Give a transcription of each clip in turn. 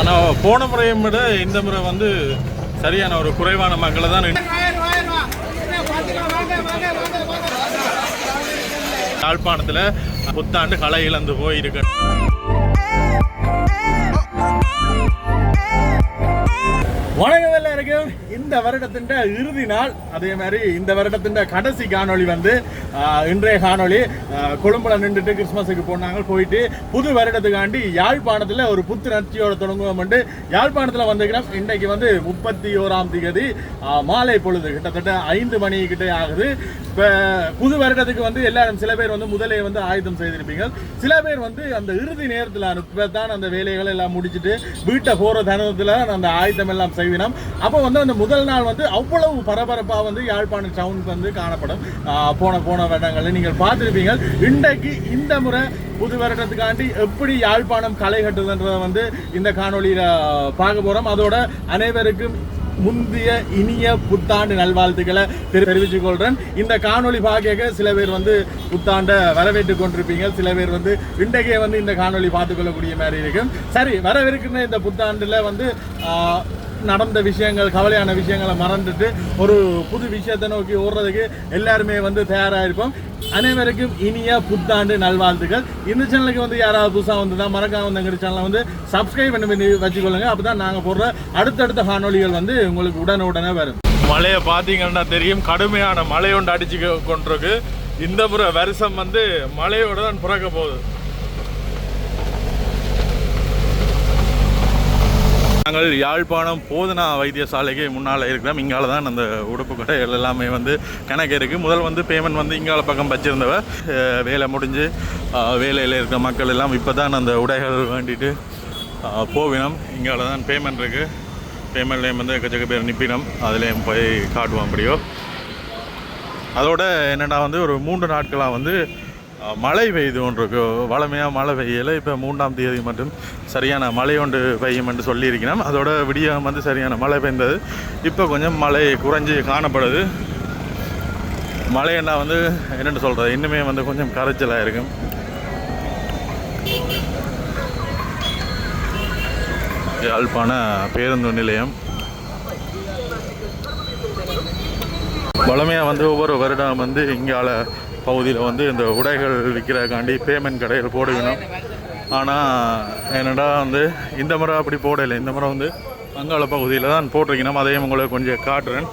ஆனால் போன முறையை விட இந்த முறை வந்து சரியான ஒரு குறைவான மக்களை தான் யாழ்ப்பாணத்தில் புத்தாண்டு களை இழந்து போயிருக்கேன் இந்த வருடத்தின் இறுதி நாள் அதே மாதிரி இந்த வருடத்தின் கடைசி காணொளி வந்து இன்றைய காணொளி கொழும்புல நின்றுட்டு கிறிஸ்மஸுக்கு போனாங்க போயிட்டு புது வருடத்துக்காண்டி யாழ்ப்பாணத்தில் ஒரு புத்துணர்ச்சியோட தொடங்குவோம் யாழ்ப்பாணத்தில் வந்துக்கிறோம் இன்றைக்கு வந்து முப்பத்தி ஓராம் தேதி மாலை பொழுது கிட்டத்தட்ட ஐந்து மணி கிட்டே ஆகுது. இப்போ புது வருடத்துக்கு வந்து எல்லாரும் சில பேர் வந்து முதலே வந்து ஆயுதம் செய்திருப்பீங்க. சில பேர் வந்து அந்த இறுதி நேரத்தில் இப்போ தான் அந்த வேலைகளை எல்லாம் முடிச்சுட்டு வீட்டை போகிற தருணத்தில் அந்த ஆயுதம் எல்லாம் செய்வினோம். அப்போ வந்து அந்த முதல் நாள் வந்து அவ்வளவு பரபரப்பாக வந்து யாழ்ப்பாணம் டவுன் வந்து காணப்படும். போன போன வருடங்களில் நீங்கள் பார்த்துருப்பீங்க இன்றைக்கு இந்த முறை புது வருடத்துக்காண்டி எப்படி யாழ்ப்பாணம் களை கட்டுதுன்றதை வந்து இந்த காணொளியில் பார்க்க போகிறோம் அதோட அனைவருக்கும் முந்தைய இனிய புத்தாண்டு நல்வாழ்த்துக்களை தெரி- தெரிவித்துக் இந்த காணொலி பார்க்க சில பேர் வந்து புத்தாண்டை வரவேற்றுக் கொண்டிருப்பீங்க. சில பேர் வந்து இன்றைக்கே வந்து இந்த காணொலி பார்த்துக்கொள்ளக்கூடிய மாதிரி இருக்கும். சரி வரவிருக்கிற இந்த புத்தாண்டுல வந்து ஆஹ், நடந்த விஷயங்கள் கவலையான விஷயங்களை மறந்துட்டு ஒரு புது விஷயத்தை நோக்கி ஓடுறதுக்கு எல்லாருமே வந்து தயாராக இருப்போம். அனைவருக்கும் இனிய புத்தாண்டு நல்வாழ்த்துக்கள். இந்த சேனலுக்கு வந்து யாராவது புதுசாக வந்து தான் மறக்காம வந்து எங்கள் சேனலை வந்து சப்ஸ்கிரைப் பண்ணி பண்ணி வச்சுக்கொள்ளுங்க. அப்போ தான் நாங்கள் போடுற அடுத்தடுத்த காணொலிகள் வந்து உங்களுக்கு உடனே உடனே வரும். மழையை பார்த்தீங்கன்னா தெரியும் கடுமையான மழை ஒன்று அடிச்சு கொண்டிருக்கு. இந்த புற வருஷம் வந்து மழையோட தான் பிறக்க போகுது. நாங்கள் யாழ்ப்பாணம் போதனா வைத்தியசாலைக்கு முன்னால் இருக்கிறோம். இங்கால தான் அந்த உடுப்பு கடைகள் எல்லாமே வந்து கணக்கு இருக்குது முதல் வந்து பேமெண்ட் வந்து இங்கால பக்கம் வச்சுருந்தவ வேலை முடிஞ்சு வேலையில் இருக்கிற மக்கள் எல்லாம் இப்போ தான் அந்த உடைகள் வேண்டிட்டு போவினோம். இங்கால தான் பேமெண்ட் இருக்குது பேமெண்ட்லேயும் வந்து எக்கச்சக்க பேர் நிப்பினோம். அதுலேயும் போய் காட்டுவோம் அப்படியோ. அதோட என்னென்னா வந்து ஒரு மூன்று நாட்களாக வந்து மழை பெய்துன்றிருக்கு ஒன்று வளமையாக மழை பெய்யலை. இப்போ மூன்றாம் தேதி மட்டும் சரியான மழை ஒன்று பெய்யும் என்று சொல்லியிருக்கிறோம் அதோட விடியம் வந்து சரியான மழை பெய்ந்தது. இப்போ கொஞ்சம் மழை குறைஞ்சி காணப்படுது. மழை என்ன வந்து என்னென்னு சொல்கிறது இன்னுமே வந்து கொஞ்சம் கரைச்சலாக இருக்கும். யாழ்ப்பாண பேருந்து நிலையம். வளமையாக வந்து ஒவ்வொரு வருடம் வந்து இங்கால பகுதியில் வந்து இந்த உடைகள் விற்கிறக்காண்டி பேமெண்ட் கடைகள் போடுவினோம் ஆனால் என்னடா வந்து இந்த முறை அப்படி போடலை. இந்த முறை வந்து வங்காள பகுதியில் தான் போட்டிருக்கணும். அதையும் உங்களுக்கு கொஞ்சம் காட்டுறேன்.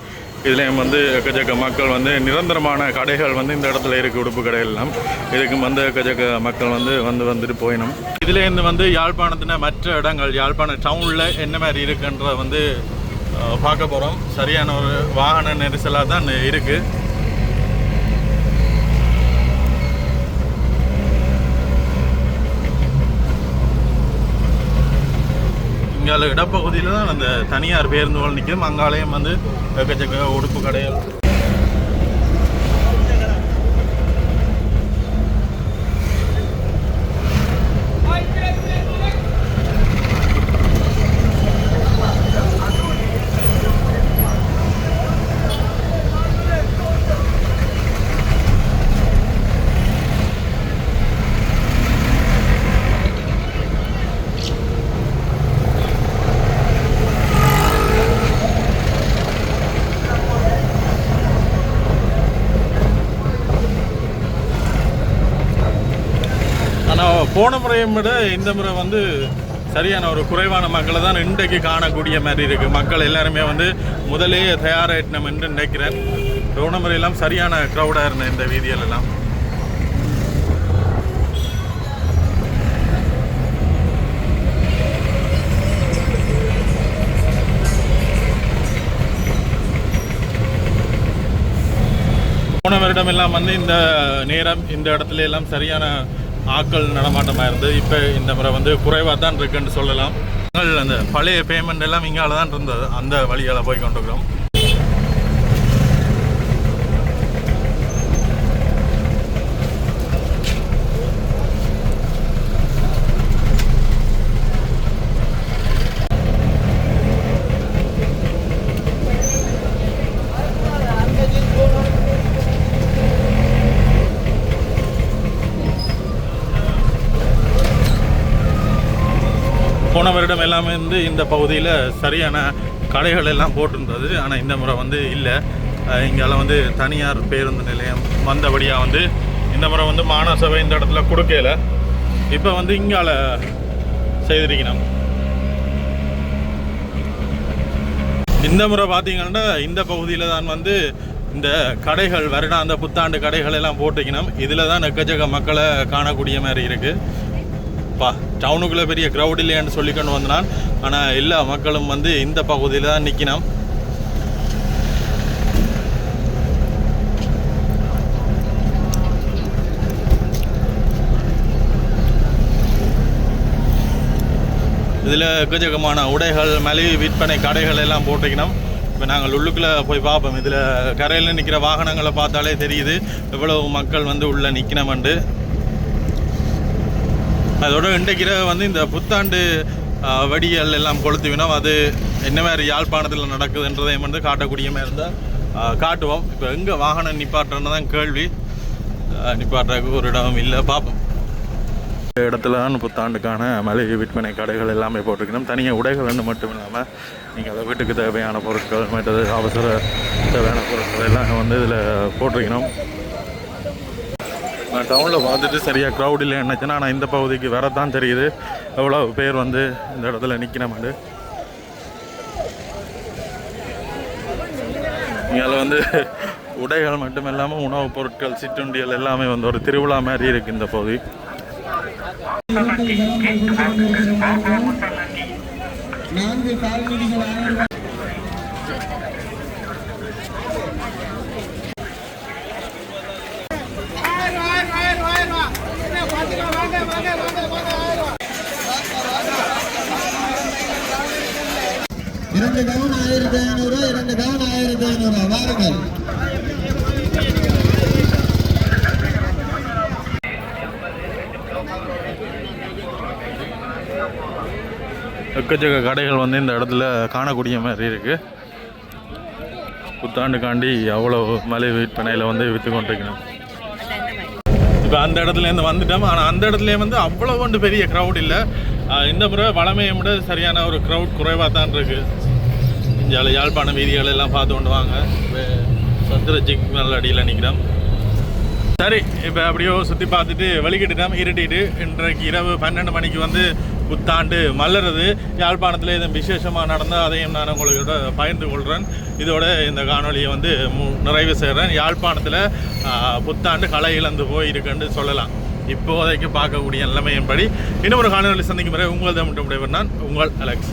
இதுலேயும் வந்து எக்கச்சக்க மக்கள் வந்து நிரந்தரமான கடைகள் வந்து இந்த இடத்துல இருக்குது உடுப்பு கடைகள்லாம் இதுக்கும் வந்து எக்கச்சக்க மக்கள் வந்து வந்து வந்துட்டு போயினோம். இதுலேருந்து வந்து யாழ்ப்பாணத்தின மற்ற இடங்கள் யாழ்ப்பாணம் டவுனில் என்ன மாதிரி இருக்குன்றத வந்து பார்க்க போகிறோம் சரியான ஒரு வாகன நெரிசலாக தான் இருக்குது இங்கால இடப்பகுதியில் தான் அந்த தனியார் பேருந்துகள் நிற்கும். அங்காலையும் வந்து எக்கச்சக்க உடுப்பு கடைகள் ஆனால் போன முறையை விட இந்த முறை வந்து சரியான ஒரு குறைவான மக்களை தான் இன்றைக்கு காணக்கூடிய மாதிரி இருக்குது மக்கள் எல்லாருமே வந்து முதலே தயாராகிட்டோம் என்று நினைக்கிறேன். போன முறையெல்லாம் சரியான க்ரௌடாக இருந்தேன் இந்த வீதியிலெல்லாம் போன வருடம் எல்லாம் வந்து இந்த நேரம் இந்த இடத்துல எல்லாம் சரியான ஆட்கள் நடமாட்டமாக இருந்தது இப்போ இந்த முறை வந்து குறைவாக தான் இருக்குன்னு சொல்லலாம். அந்த பழைய பேமெண்ட் எல்லாம் இங்கால தான் இருந்தது. அந்த வழியால் போய் கொண்டிருக்கிறோம். வருடம் எல்லாமே வந்து இந்த பகுதியில் சரியான கடைகள் எல்லாம் போட்டிருந்தது. ஆனால் இந்த முறை வந்து இல்லை. இங்கெல்லாம் வந்து தனியார் பேருந்து நிலையம் வந்தபடியாக வந்து இந்த முறை வந்து மாநசபை இந்த இடத்துல கொடுக்கல. இப்போ வந்து இங்கால செய்திருக்கணும் இந்த முறை பார்த்தீங்கன்னா இந்த பகுதியில் தான் வந்து இந்த கடைகள் வருடாந்த புத்தாண்டு கடைகள் எல்லாம் போட்டுக்கணும் இதில் தான் எக்கச்சக்க மக்களை காணக்கூடிய மாதிரி இருக்குது பா டவுனுக்குள்ளே பெரிய க்ரௌட் இல்லையான்னு சொல்லிக்கொண்டு வந்தான் ஆனால் எல்லா மக்களும் வந்து இந்த பகுதியில் தான் நிற்கணும் இதில் எக்கச்சக்கமான உடைகள் மலிவு விற்பனை கடைகள் எல்லாம் போட்டுக்கணும். இப்போ நாங்கள் உள்ளுக்குள்ளே போய் பார்ப்போம். இதில் கரையில் நிற்கிற வாகனங்களை பார்த்தாலே தெரியுது எவ்வளவு மக்கள் வந்து உள்ளே நிற்கணுமெண்டு அதோட இன்றைக்கிற வந்து இந்த புத்தாண்டு வடிகள் எல்லாம் கொளுத்துவினோம் அது என்ன மாதிரி யாழ்ப்பாணத்தில் நடக்குதுன்றதையும் வந்து காட்டக்கூடிய மாதிரி இருந்தால் காட்டுவோம். இப்போ எங்கே வாகனம் நிப்பாட்டுறன்னு தான் கேள்வி. ஆ, நிப்பாட்டுறதுக்கு ஒரு இடம் இல்லை. பார்ப்போம் இந்த இடத்துல தான் புத்தாண்டுக்கான மளிகை விற்பனை கடைகள் எல்லாமே போட்டிருக்கணும் தனியாக உடைகள்னு மட்டும் இல்லாமல் நீங்கள் அதை வீட்டுக்கு தேவையான பொருட்கள் மற்றது அவசர தேவையான பொருட்கள் எல்லாம் வந்து இதில் போட்டிருக்கணும் நான் டவுனில் பார்த்துட்டு சரியாக க்ரௌட் இல்லை என்னச்சுன்னா ஆனால் இந்த பகுதிக்கு வரத்தான் தெரியுது. எவ்வளோ பேர் வந்து இந்த இடத்துல நிற்கணும்னு இங்கே வந்து உடைகள் மட்டும் இல்லாமல் உணவுப் பொருட்கள் சிற்றுண்டியல் எல்லாமே வந்து ஒரு திருவிழா மாதிரி இருக்குது இந்த பகுதி. நான்கு கால்நடைகள் இரண்டு கவுன் ஆயிரத்தி ஐநூறு இரண்டு கவுன் ஆயிரத்தி ஐநூறு. வாருங்கள். எக்கச்சக்க கடைகள் வந்து இந்த இடத்துல காணக்கூடிய மாதிரி இருக்குது புத்தாண்டுக்காண்டி அவ்வளோ மலை விற்பனையில் வந்து விற்று கொண்டிருக்கணும் இப்போ அந்த இடத்துலேருந்து வந்துட்டோம். ஆனால் அந்த இடத்துலேயே வந்து அவ்வளோ ஒன்று பெரிய க்ரௌட் இல்லை. இந்த முறை வளமையை விட சரியான ஒரு க்ரௌட் குறைவாக தான் இருக்குது இங்கே யாழ்ப்பாண வீதிகள் எல்லாம் பார்த்து கொண்டு வாங்க. சந்திரஜிக் மேல அடியில் நிற்கிறோம் சரி இப்போ அப்படியோ சுற்றி பார்த்துட்டு வழிகிட்டுட்டோம் இருட்டிட்டு இன்றைக்கு இரவு பன்னெண்டு மணிக்கு வந்து புத்தாண்டு மலருது. யாழ்ப்பாணத்தில் எதுவும் விசேஷமாக நடந்தால் அதையும் நான் உங்களோட பகிர்ந்து கொள்கிறேன் இதோட இந்த காணொலியை வந்து மு- நிறைவு செய்கிறேன் யாழ்ப்பாணத்தில் புத்தாண்டு களை இழந்து போய் இருக்குன்னு சொல்லலாம். இப்போதைக்கு பார்க்கக்கூடிய நிலைமையின்படி இன்னும் ஒரு காணொலி சந்திக்கும் முறை உங்கள் தான் மட்டும் நான் உங்கள் அலெக்ஸ்.